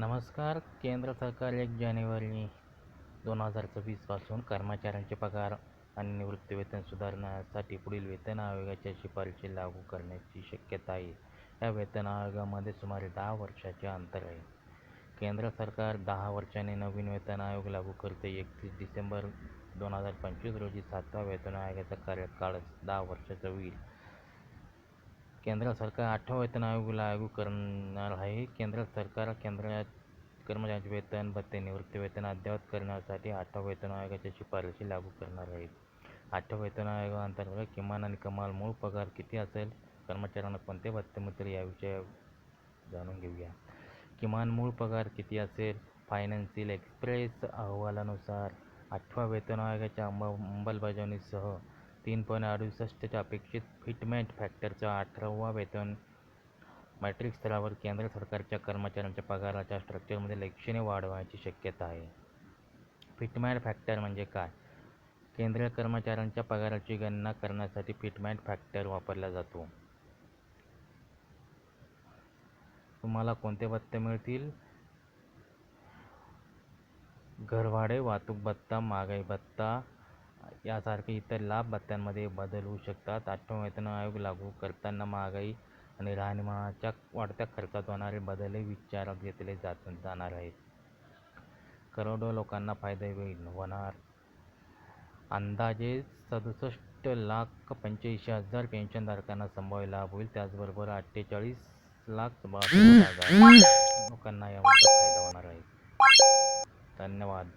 नमस्कार केंद्र सरकार एक जानेवारी दोन हजार चोवीसपासून कर्मचाऱ्यांचे पगार आणि निवृत्तीवेतन सुधारण्यासाठी पुढील वेतन आयोगाच्या शिफारशी लागू करण्याची शक्यता आहे. या वेतन आयोगामध्ये सुमारे दहा वर्षाचे अंतर आहे. केंद्र सरकार दहा वर्षांनी नवीन वेतन आयोग लागू करते. एकतीस डिसेंबर दोन हजार पंचवीस रोजी सातव्या वेतन आयोगाचा कार्यकाळ दहा वर्षाचा होईल. केंद्र सरकार आठवा वेतन आयोग लागू करणार आहे. केंद्र सरकार केंद्रात कर्मचाऱ्यांचे वेतन भत्ते निवृत्ती वेतन अद्ययावत करण्यासाठी आठवा वेतन आयोगाच्या शिफारशी लागू करणार आहे. आठव्या वेतन आयोगाअंतर्गत किमान आणि कमाल मूळ पगार किती असेल कर्मचाऱ्यांना कोणते भत्ते मिळतील याविषयी जाणून घेऊया. किमान मूळ पगार किती असेल फायनान्शियल एक्सप्रेस अहवालानुसार आठव्या वेतन आयोगाच्या अंब अंमलबजावणीसह तीन पॉईंट अडुसष्टच्या अपेक्षित फिटमेंट फॅक्टरचा अठरावा वेतन. मॅट्रिक स्तरावर केंद्र सरकारच्या कर्मचाऱ्यांच्या पगाराच्या स्ट्रक्चरमध्ये लक्षणीय वाढ व्हायची शक्यता आहे. फिटमेंट फॅक्टर म्हणजे काय? केंद्रीय कर्मचाऱ्यांच्या पगाराची गणना करण्यासाठी फिटमेंट फॅक्टर वापरला जातो. तुम्हाला कोणते भत्ते मिळतील? घरभाडे वाहतूक भत्ता महागाई भत्ता यासारखे इतर लाभ भत्त्यांमध्ये बदल होऊ शकतात. आठवा वेतन आयोग लागू करताना महागाई आणि राहणीमानाच्या वाढत्या खर्चात होणारे बदलही विचारात घेतले जात जाणार आहेत. करोडो लोकांना फायदा होईल. होणार अंदाजे सदुसष्ट लाख पंच्याऐंशी हजार पेन्शनधारकांना संभाव्य लाभ होईल. त्याचबरोबर अठ्ठेचाळीस लाख हजार लोकांना यामध्ये फायदा होणार आहे. धन्यवाद.